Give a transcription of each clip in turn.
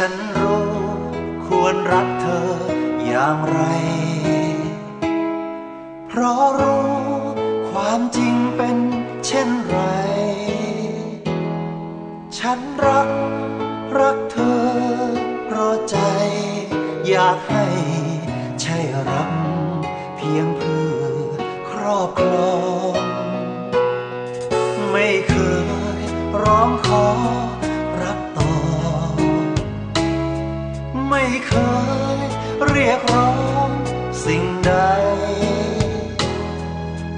ฉันรู้ควรรักเธออย่างไร เพราะรู้ความจริงเป็นเช่นไร ฉันรักรักเธอ เพราะใจอยากให้ใช่รักเพียงเพื่อครอบครอง ไม่เคยร้องขอ สิ่งใด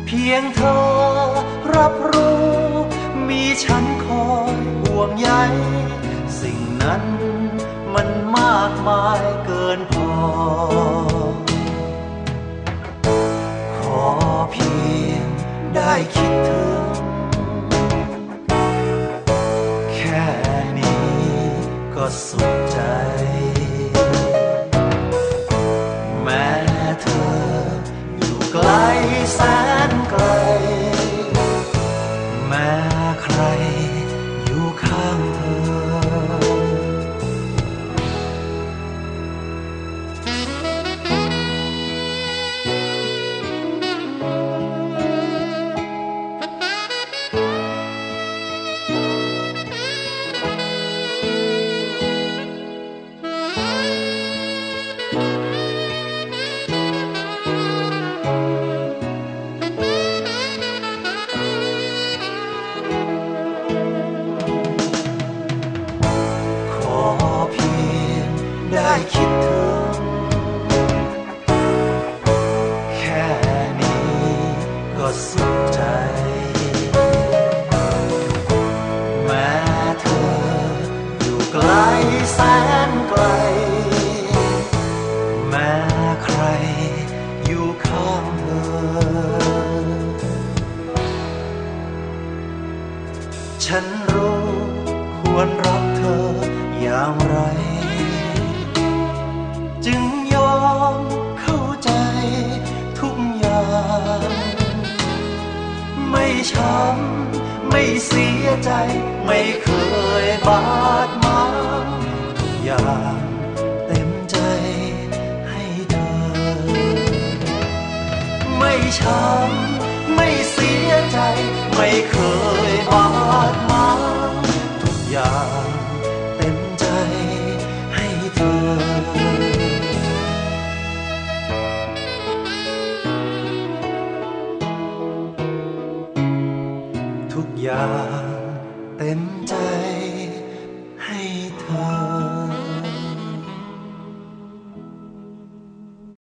เพียงเธอรับรู้ มีฉันคอยห่วงใยสิ่งนั้นมันมากมายเกินพอ ขอเพียงได้คิดถึงแค่นี้ก็สุขใจ เธออยู่ไกลแสน ได้คิดถึงแค่นี้ก็สุขใจ แม้เธออยู่ไกลแสนไกล แม้ใครอยู่ข้างเธอ ฉันรู้ควรรักเธออย่างไร จึงยอมเข้าใจทุกอย่าง ไม่ช้ำไม่เสียใจ ไม่เคยบาดหมางทุกอย่างเต็มใจให้เธอไม่ช้ำ อย่างเต็มใจ